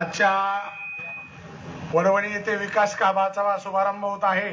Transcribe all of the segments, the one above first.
आजच्या वडवणी येथे विकास कामाचा शुभारंभ होत आहे.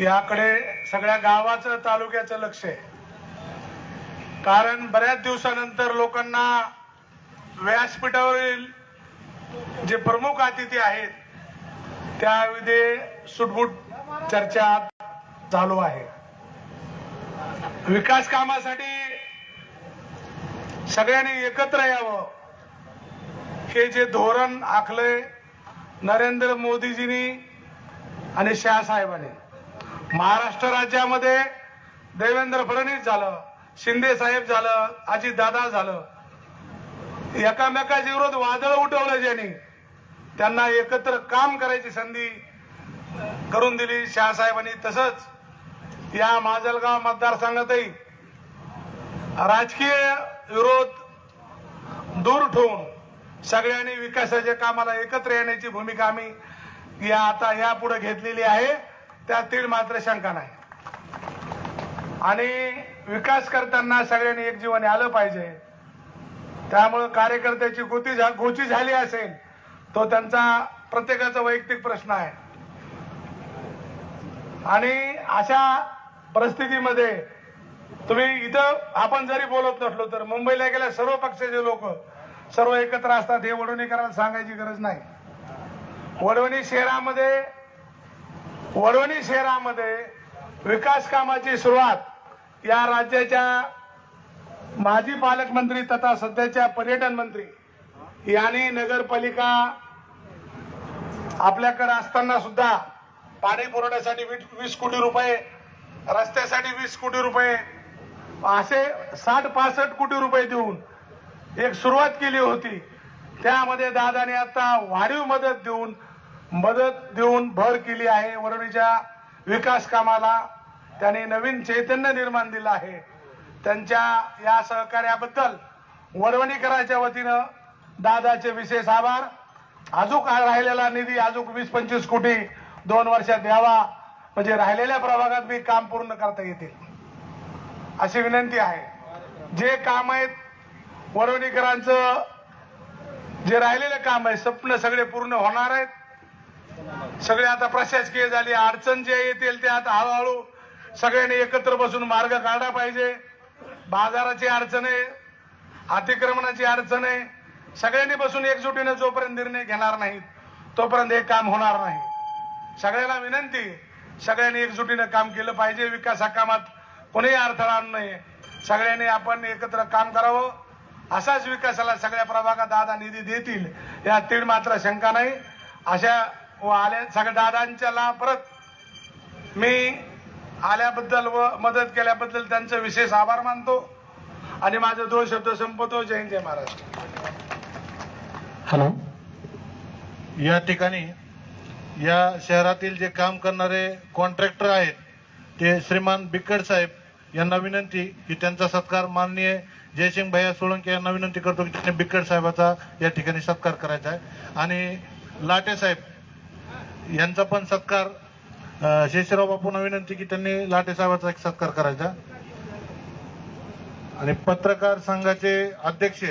याकडे सगळ्या गावाचं तालुक्याचं लक्ष आहे. कारण बऱ्याच दिवसानंतर लोकांना व्यासपीठावरील जे प्रमुख अतिथी आहेत त्याविधे सुटबुट चर्चा चालू आहे. विकास कामासाठी सगळ्यांनी एकत्र यावं. हे जे धोरण आखलंय नरेंद्र मोदीजींनी आणि शहासाहेबांनी महाराष्ट्र राज्यामध्ये देवेंद्र फडणवीस झालं शिंदे साहेब झालं अजितदादा झालं. एकामेकाच्या विरोध वादळ उठवलं ज्यांनी त्यांना एकत्र काम करायची संधी करून दिली शहासाहेबांनी तसंच या माजलगाव मतदारसंघातही राजकीय विरोध दूर ठेवून सगळ्यांनी विकासाच्या कामाला एकत्र येण्याची भूमिका आम्ही या आता यापुढे घेतलेली आहे. त्यातील मात्र शंका नाही. आणि विकास करताना सगळ्यांनी एकजीवाने आलं पाहिजे. त्यामुळं कार्यकर्त्याची गोती गोची झाली असेल तो त्यांचा प्रत्येकाचा वैयक्तिक प्रश्न आहे. आणि अशा परिस्थितीमध्ये तुम्ही इथं आपण जरी बोलत नसलो तर मुंबईला गेल्या सर्व पक्षाचे लोक सर्व एकत्र असतात हे वडवणीकरांना सांगायची गरज नाही. वडवणी शहरामध्ये वडवणी शहरामध्ये विकास कामाची सुरुवात या राज्याच्या माजी पालकमंत्री तथा सध्याच्या पर्यटन मंत्री यांनी नगरपालिका आपल्याकडे असताना सुद्धा पाणी पुरवठ्यासाठी वीस- वीस कोटी रुपये रस्त्यासाठी वीस कोटी रुपये असे साठ पासष्ट कोटी रुपये देऊन एक सुरुवात केली होती. त्यामध्ये दादाने आता वाढीव मदत देऊन मदत देऊन भर केली आहे. वरळीच्या विकास कामाला त्यांनी नवीन चैतन्य निर्माण दिलं आहे. त्यांच्या या सहकार्याबद्दल वरवणीकराच्या वतीनं दादाचे विशेष आभार. अजूक राहिलेला निधी अजूक वीस पंचवीस कोटी दोन वर्षात द्यावा. म्हणजे राहिलेल्या प्रभागात मी काम पूर्ण करता येतील. अशी विनंती आहे. जे काम आहेत वरवणीकरांचं जे राहिलेलं काम आहे स्वप्न सगळे पूर्ण होणार आहेत. सगळे आता प्रशासकीय झाली अडचण जे येतील ते आता हळूहळू सगळ्यांनी एकत्र बसून मार्ग काढला पाहिजे. बाजाराची अडचण आहे अतिक्रमणाची अडचण आहे. सगळ्यांनी बसून एकजुटीने जोपर्यंत निर्णय घेणार नाहीत तोपर्यंत हे काम होणार नाही. सगळ्यांना विनंती सगळ्यांनी एकजुटीनं काम केलं पाहिजे. विकासा कामात कोणीही अडथळा आणू नये. सगळ्यांनी आपण एकत्र काम करावं. असाच विकासाला सगळ्या प्रभागात दादा निधी देतील या तीड मात्र शंका नाही. अशा व आल्या सगळ्या दादांच्याला परत मी आल्याबद्दल व मदत केल्याबद्दल त्यांचा विशेष आभार मानतो. आणि माझे दोन शब्द संपवतो. जय हिंद जय महाराष्ट्र. हॅलो. या ठिकाणी या शहरातील जे काम करणारे कॉन्ट्रॅक्टर आहेत ते श्रीमान बिक्कड साहेब यांना विनंती की त्यांचा सत्कार माननीय जयसिंग भैया सोळंके यांना विनंती करतो की त्यांनी बिकट साहेबाचा या ठिकाणी सत्कार करायचा आहे. आणि लाटे साहेब यांचा पण सत्कार शेषराव बापूंना विनंती की त्यांनी लाटे साहेबाचा एक सत्कार करायचा. आणि पत्रकार संघाचे अध्यक्ष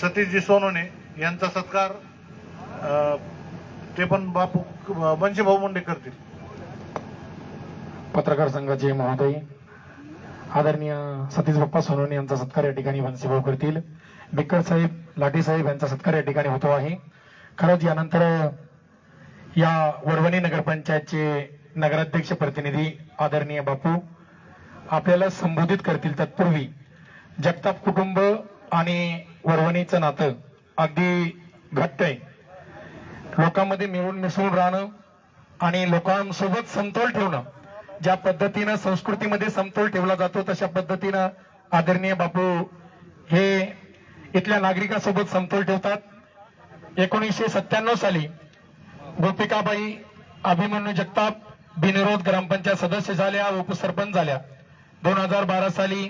सतीशजी सोनोने यांचा सत्कार अं, ते पण बापू बनशी भाऊ मुंडे करतील. पत्रकार संघाचे महोदय आदरणीय सतीश बाप्पा सोनवणे यांचा सत्कार या ठिकाणी भाऊ करतील. बिक्कड साहेब लाठी साहेब यांचा सत्कार या ठिकाणी होतो आहे. खरंच यानंतर या वडवणी नगरपंचायतचे नगराध्यक्ष प्रतिनिधी आदरणीय बापू आपल्याला संबोधित करतील तत्पूर्वी जगताप कुटुंब आणि वरवणीचं नातं अगदी घट्ट आहे. लोकांमध्ये मिळून मिसळून राहणं आणि लोकांसोबत समतोल ठेवणं ज्या पद्धतीनं संस्कृतीमध्ये समतोल ठेवला जातो तशा पद्धतीनं आदरणीय बापू हे इथल्या नागरिकांसोबत समतोल ठेवतात. एकोणीसशे सत्त्याण्णव साली गोपिकाबाई अभिमन्यू जगताप बिनविरोध ग्रामपंचायत सदस्य झाल्या उपसरपंच झाल्या. दोन हजार बारा साली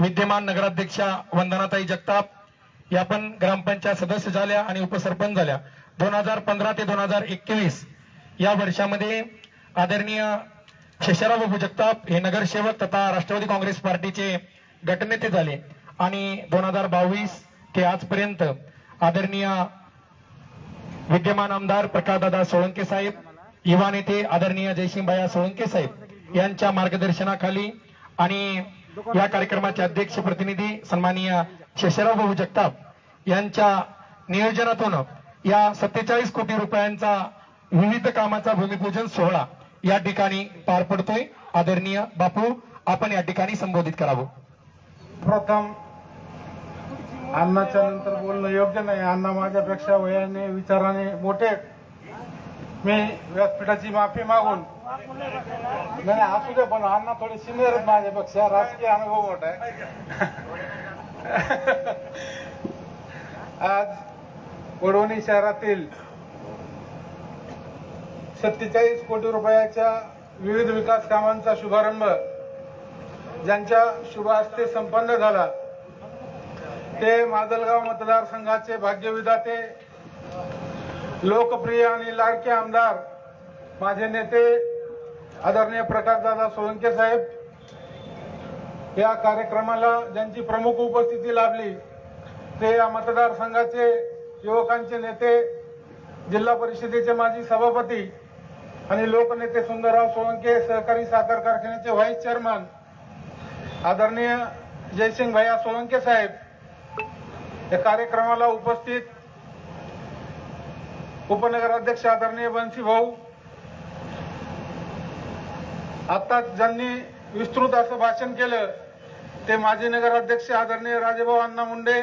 विद्यमान नगराध्यक्षा वंदनाताई जगताप या पण ग्रामपंचायत सदस्य झाल्या आणि उपसरपंच झाल्या. दोन हजार पंधरा ते दोन हजार एकवीस या वर्षामध्ये आदरणीय शेषराव बाबू जगताप हे नगरसेवक तथा राष्ट्रवादी काँग्रेस पार्टीचे गटनेते झाले. आणि दोन हजार बावीस ते आजपर्यंत आदरणीय विद्यमान आमदार प्रकाशदादा सोळंके साहेब युवा नेते आदरणीय जयसिंहभाया सोळंके साहेब यांच्या मार्गदर्शनाखाली आणि या कार्यक्रमाचे अध्यक्ष प्रतिनिधी सन्माननीय शेषराव भाऊ जगताप यांच्या नियोजनातून या सत्तेचाळीस कोटी रुपयांचा विविध कामाचा भूमिपूजन सोहळा या ठिकाणी पार पडतोय. आदरणीय बापू आपण या ठिकाणी संबोधित करावं. प्रथम अण्णाच्या नंतर बोलणं योग्य नाही. अण्णा माझ्यापेक्षा वयाने विचाराने मोठे मी व्यासपीठाची माफी मागून नाही नाही, असू दे पण अण्णा थोडे सिनियर आहेत माझ्यापेक्षा. राजकीय अनुभव मोठा आहे. आज वडवणी शहरातील सत्तेचाळीस कोटी रुपयाच्या विविध विकास कामांचा शुभारंभ ज्यांच्या शुभ हस्ते संपन्न झाला ते माजलगाव मतदारसंघाचे भाग्यविधाते लोकप्रिय आणि लाडके आमदार माझे नेते आदरणीय प्रकाशदादा सोळंके साहेब या कार्यक्रमाला ज्यांची प्रमुख उपस्थिती लाभली ते या मतदारसंघाचे युवकांचे नेते जिल्हा परिषदेचे माजी सभापती आणि लोकनेते सुंदरराव सोळंके सहकारी साखर कारखान्याचे व्हाईस चेअरमन आदरणीय जयसिंग भैया सोळंके साहेब या कार्यक्रमाला उपस्थित उपनगराध्यक्ष आदरणीय बन्सी भाऊ. आता ज्यांनी विस्तृत असं भाषण केलं ते माजी नगराध्यक्ष आदरणीय राजेभाऊ अण्णा मुंडे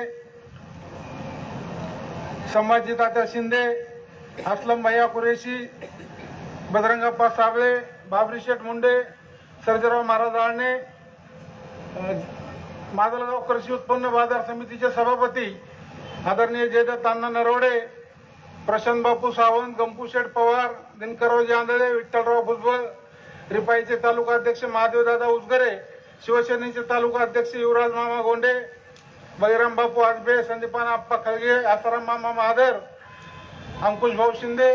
संभाजी तात्या शिंदे असलम भैया कुरेशी बजरंगप्पा साबळे बाबरी शेठ मुंडे सर्जराव महाराज आळणे माजलगाव कृषी उत्पन्न बाजार समितीचे सभापती आदरणीय जयदत्तांना अण्णा नरवडे प्रशांत बापू सावंत गंपू शेठ पवार दिनकरराव जांदळे विठ्ठलराव भुजबळ रिपाईचे तालुका अध्यक्ष महादेवदादा उजगरे शिवसेनेचे तालुका अध्यक्ष युवराज मामा गोंडे बहिराम बापू आजबे संदीपान आप्पा खळगे आसाराम मामा महादर अंकुश भाऊ शिंदे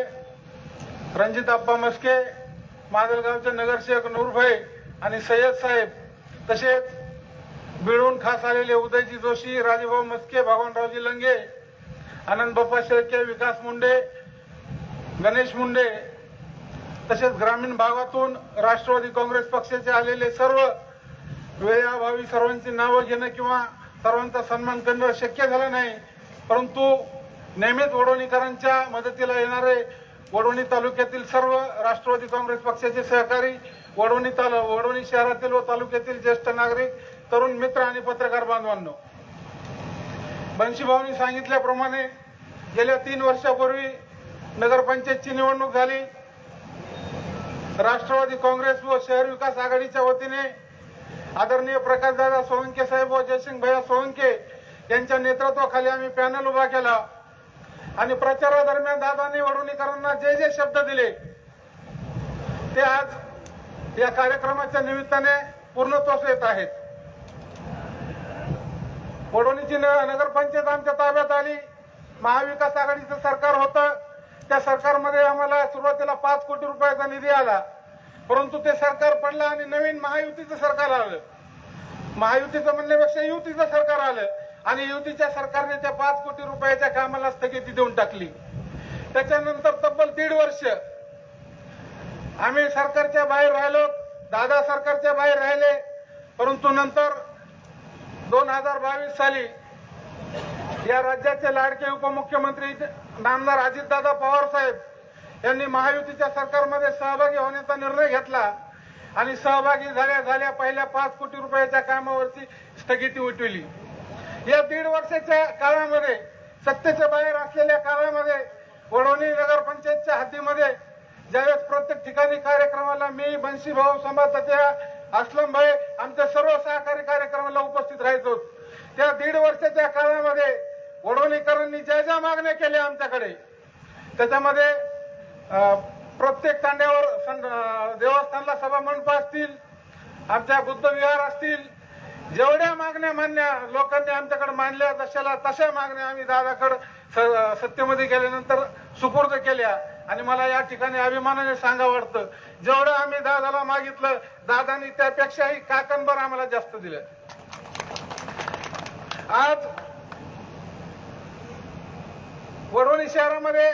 रणजित आप्पा मस्के माजलगावचे नगरसेवक नूरभाई आणि सय्यद साहेब तसेच बिळून खास आलेले उदयजी जोशी राजेभाऊ मस्के भगवानरावजी लंगे आनंद बाप्पा शेळके विकास मुंडे गणेश मुंडे तसेच ग्रामीण भागातून राष्ट्रवादी काँग्रेस पक्षाचे आलेले सर्व वेळाभावी सर्वांची नावं घेणं किंवा सर्वांचा सन्मान करणं शक्य झालं नाही. परंतु नेहमीच वडोणीकरांच्या मदतीला येणारे वडवणी तालुक्यातील सर्व राष्ट्रवादी काँग्रेस पक्षाचे सहकारी वडवणी तालु वडवणी शहरातील व तालुक्यातील ज्येष्ठ नागरिक तरुण मित्र आणि पत्रकार बांधवांनो. बंशीभाऊंनी सांगितल्याप्रमाणे गेल्या तीन वर्षापूर्वी नगरपंचायतची निवडणूक झाली. राष्ट्रवादी काँग्रेस व शहर विकास आघाडीच्या वतीने आदरणीय प्रकाशदादा सोळंके साहेब व जयसिंग भैया सोळंके यांच्या नेतृत्वाखाली आम्ही पॅनल उभा केला. आणि प्रचारादरम्यान दादांनी निवडणुकीकरांना जे जे शब्द दिले ते आज या कार्यक्रमाच्या निमित्ताने पूर्णत्वास येत आहेत. वडोणीची नगरपंचायत आमच्या ताब्यात आली. महाविकास आघाडीचं सरकार होतं. त्या सरकारमध्ये आम्हाला सुरुवातीला पाच कोटी रुपयाचा निधी आला. परंतु ते सरकार पडलं आणि नवीन महायुतीचं सरकार आलं. महायुतीचं म्हणण्यापेक्षा युतीचं सरकार आलं. आणि युतीच्या सरकारने त्या पाच कोटी रुपयाच्या कामाला स्थगिती देऊन टाकली. त्याच्यानंतर तब्बल दीड वर्ष आम्ही सरकारच्या बाहेर राहिलो दादा सरकारच्या बाहेर राहिले परंतु नंतर दोन हजार बावीस साली या राज्याचे लाडके उपमुख्यमंत्री नामदार अजितदादा पवार साहेब यांनी महायुतीच्या सरकारमध्ये सहभागी होण्याचा निर्णय घेतला आणि सहभागी झाल्या झाल्या पहिल्या पाच कोटी रुपयाच्या कामावरची स्थगिती उठवली. या दीड वर्षाच्या काळामध्ये सत्तेच्या बाहेर असलेल्या काळामध्ये वडवणी नगरपंचायतच्या हद्दीमध्ये ज्यावेळेस प्रत्येक ठिकाणी कार्यक्रमाला मी बन्सी भाऊ संभाताच्या असलम भाई आमच्या सर्व सहकारी कार्यक्रमाला उपस्थित राहायचो. त्या दीड वर्षाच्या काळामध्ये वडवणीकरांनी ज्या ज्या मागण्या केल्या आमच्याकडे त्याच्यामध्ये प्रत्येक तांड्यावर सं- देवस्थानला सभा मंडप असतील आमच्या बुद्ध विहार असतील जेवढ्या मागण्या मान्य लोकांनी आमच्याकडे मांडल्या जशाला तशा मागण्या आम्ही दादाकडे स- सत्तेमध्ये गेल्यानंतर सुपूर्द केल्या. आणि मला या ठिकाणी अभिमानाने सांगा वाटतं जेवढं आम्ही दादाला मागितलं दादानी त्यापेक्षाही काकणभर आम्हाला जास्त दिलं. आज वडवणी शहरामध्ये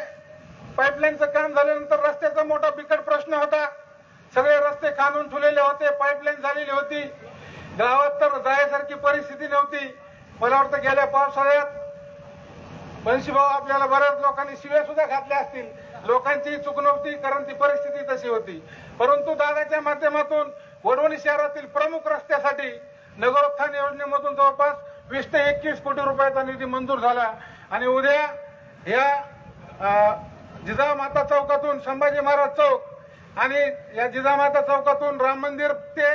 पाईपलाईनचं काम झाल्यानंतर रस्त्याचा मोठा बिकट प्रश्न होता. सगळे रस्ते खाणून ठुलेले होते पाईपलाईन झालेली होती. गावात तर जायसारखी परिस्थिती नव्हती. मला वाटतं गेल्या पावसाळ्यात भाऊ आपल्याला बऱ्याच लोकांनी शिव्या सुद्धा घातल्या असतील. लोकांची चूक नव्हती कारण ती परिस्थिती तशी होती. परंतु दादाच्या माध्यमातून वडवणी शहरातील प्रमुख रस्त्यासाठी नगरोत्थान योजनेमधून जवळपास वीस ते एकवीस कोटी रुपयाचा निधी मंजूर झाला. आणि उद्या या जिजामाता चौकातून संभाजी महाराज चौक आणि या जिजामाता चौकातून राम मंदिर ते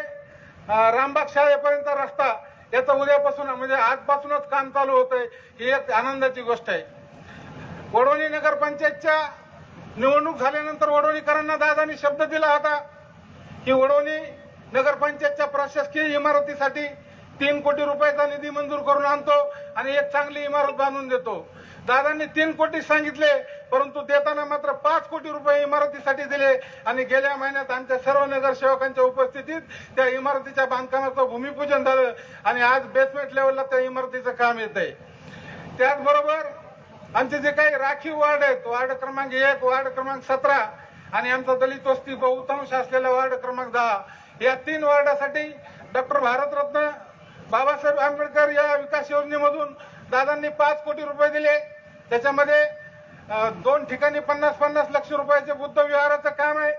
रामबाग शाळेपर्यंत रस्ता. याचं उद्यापासून म्हणजे आजपासूनच काम चालू होतंय. ही एक आनंदाची गोष्ट आहे. वडवणी नगरपंचायतच्या निवडणूक झाल्यानंतर वडोणीकरांना दादानी शब्द दिला होता की वडवणी नगरपंचायतच्या प्रशासकीय इमारतीसाठी तीन कोटी रुपयाचा निधी मंजूर करून आणतो आणि एक चांगली इमारत बांधून देतो. दादांनी तीन कोटी सांगितले परंतु देताना मात्र पाच कोटी रुपये इमारतीसाठी दिले आणि गेल्या महिन्यात आमच्या सर्व नगरसेवकांच्या उपस्थितीत त्या इमारतीच्या बांधकामाचं भूमिपूजन झालं आणि आज बेसमेंट लेवलला त्या इमारतीचं काम येत आहे. त्याचबरोबर आमचे जे काही राखीव वार्ड आहेत वार्ड क्रमांक एक वार्ड क्रमांक सतरा आणि आमचा दलित वस्ती बहुतांश असलेला वार्ड क्रमांक दहा या तीन वार्डासाठी डॉक्टर भारतरत्न बाबासाहेब आंबेडकर या विकास योजनेमधून दादांनी पाच कोटी रुपये दिले. त्याच्यामध्ये दोन ठिकाणी पन्नास पन्नास लक्ष रुपयाचे बुद्ध विहाराचं काम आहे.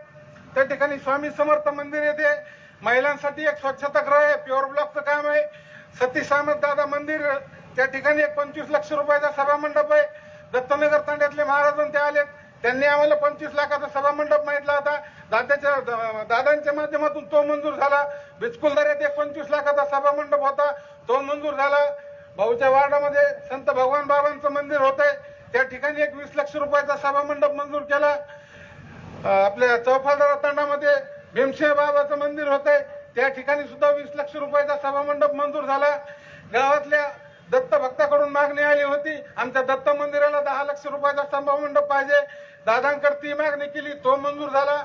त्या ठिकाणी स्वामी समर्थ मंदिर येते. महिलांसाठी एक स्वच्छतागृह आहे प्युअर ब्लॉकचं काम आहे. सती सामंत दादा मंदिर त्या ठिकाणी एक पंचवीस लक्ष रुपयाचा सभामंडप आहे. दत्तनगर तांड्यातले महाराजन ते त्यांनी आम्हाला पंचवीस लाखाचा सभामंडप माहितला होता. दादाच्या दादांच्या माध्यमातून तो मंजूर झाला. बिचकुलदऱ्यात एक पंचवीस लाखाचा सभामंडप होता. तो मंजूर झाला. भाऊच्या वार्डामध्ये संत भगवान बाबांचं मंदिर होतंय. त्या ठिकाणी एक वीस लक्ष रुपयाचा सभामंडप मंजूर केला. आपल्या चौफालदार तांडामध्ये भीमसिंह बाबाचं मंदिर होतंय. त्या ठिकाणी सुद्धा वीस लक्ष रुपयाचा सभामंडप मंजूर झाला. गावातल्या दत्त भक्ताकडून मागणी आली होती. आमच्या दत्त मंदिराला दहा लक्ष रुपयाचा सभामंडप पाहिजे. दादांकडे ती मागणी केली तो मंजूर झाला.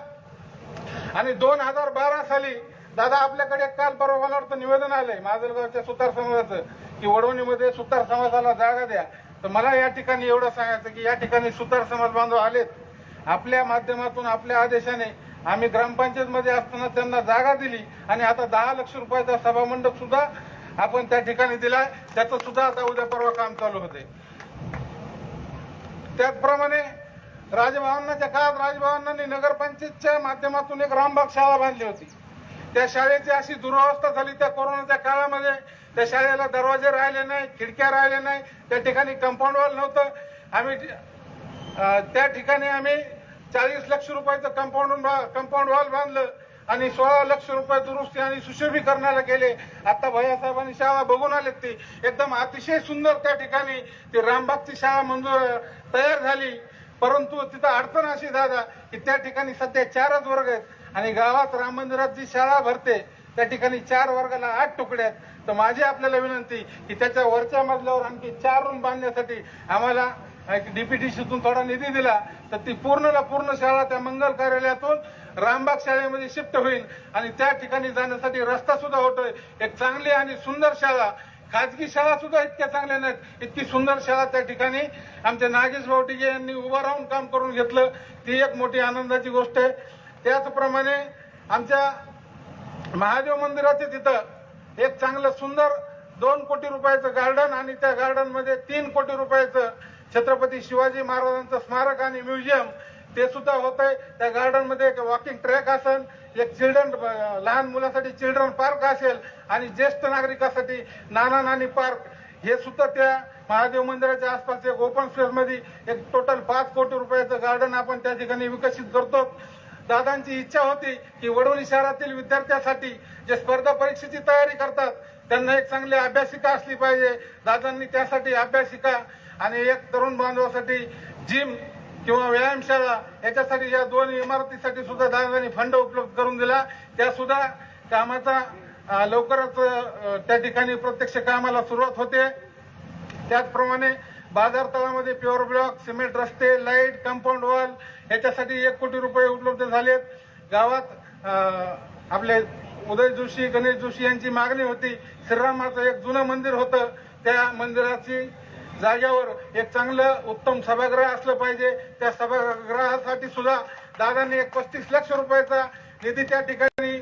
आणि दोन हजार बारा साली दादा आपल्याकडे काल परवा मला वाटतं निवेदन आलंय. माजलगावच्या सुतार समाजाचं की वडवणीमध्ये सुतार समाजाला जागा द्या. तर मला या ठिकाणी एवढं सांगायचं की या ठिकाणी सुतार समाज बांधव आलेत. आपल्या माध्यमातून आपल्या आदेशाने आम्ही ग्रामपंचायत मध्ये असताना त्यांना जागा दिली आणि आता दहा लक्ष रुपयाचा सभामंडप सुद्धा आपण त्या ठिकाणी दिला त्याचं सुद्धा आता उद्या परवा काम चालू होते त्याचप्रमाणे राजभवनाच्या काळात राजभवनांनी नगरपंचायतच्या माध्यमातून एक रामबाग शाळा बांधली होती. त्या शाळेची अशी दुरावस्था झाली त्या कोरोनाच्या काळामध्ये. त्या शाळेला दरवाजे राहिले नाही खिडक्या राहिल्या नाही. त्या ठिकाणी कंपाऊंड वॉल नव्हतं. आम्ही त्या ठिकाणी आम्ही चाळीस लक्ष रुपयाचं कंपाऊंड कंपाऊंड वॉल बांधलं आणि सोळा लक्ष रुपये दुरुस्ती आणि सुशोभीकरणाला गेले. आता भैयासाहेबांनी शाळा बघून आलेत ती. एकदम अतिशय सुंदर त्या ठिकाणी ती रामबागची शाळा मंजूर तयार झाली. परंतु तिथं अडचण अशी दादा की त्या ठिकाणी सध्या चारच वर्ग आहेत. आणि गावात राम मंदिरात जी शाळा भरते त्या ठिकाणी चार वर्गाला आठ तुकड्यात तर माझी आपल्याला विनंती की त्याच्या वरच्या मजल्यावर आणखी चार रूम बांधण्यासाठी आम्हाला डीपीटीसीतून थोडा निधी दिला तर ती पूर्णला पूर्ण शाळा त्या मंगल कार्यालयातून रामबाग शाळेमध्ये शिफ्ट होईल आणि त्या ठिकाणी जाण्यासाठी रस्ता सुद्धा होतोय. एक चांगली आणि सुंदर शाळा. खाजगी शाळा सुद्धा इतक्या चांगल्या नाहीत. इतकी सुंदर शाळा त्या ठिकाणी आमच्या नागेश भावटिके यांनी उभं राहून काम करून घेतलं. ती एक मोठी आनंदाची गोष्ट आहे. त्याचप्रमाणे आमच्या महादेव मंदिराचे तिथं एक चांगलं सुंदर दोन कोटी रुपयाचं गार्डन आणि त्या गार्डनमध्ये तीन कोटी रुपयाचं छत्रपती शिवाजी महाराजांचं स्मारक आणि म्युझियम ते सुद्धा होत आहे त्या गार्डनमध्ये एक वॉकिंग ट्रॅक असेल एक चिल्ड्रन लहान मुलासाठी चिल्ड्रन पार्क असेल आणि ज्येष्ठ नागरिकांसाठी नाना नानी पार्क हे सुद्धा त्या महादेव मंदिराच्या आसपास एक ओपन स्पेसमध्ये एक टोटल पाच कोटी रुपयाचं गार्डन आपण त्या ठिकाणी विकसित करतो. दादांची इच्छा होती की वडवली शहरातील विद्यार्थ्यांसाठी जे स्पर्धा परीक्षेची तयारी करतात त्यांना एक चांगली अभ्यासिका असली पाहिजे. दादांनी त्यासाठी अभ्यासिका आणि एक तरुण बांधवासाठी जिम किंवा व्यायामशाळा याच्यासाठी या दोन इमारतीसाठी सुद्धा दादांनी फंड उपलब्ध करून दिला. त्या सुद्धा कामाचा लवकरच त्या ठिकाणी प्रत्यक्ष कामाला सुरुवात होते. त्याचप्रमाणे बाजार तळामध्ये प्युअर ब्लॉक सिमेंट रस्ते लाइट कंपाऊंड वॉल याच्यासाठी एक कोटी रुपये उपलब्ध झालेत. गावात आपले उदय जोशी गणेश जोशी यांची मागणी होती. श्रीरामाचं एक जुनं मंदिर होतं. त्या मंदिराची जाग्यावर एक चांगलं उत्तम सभागृह असलं पाहिजे. त्या सभागृहासाठी सुद्धा दादांनी एक पस्तीस लक्ष रुपयाचा निधी त्या ठिकाणी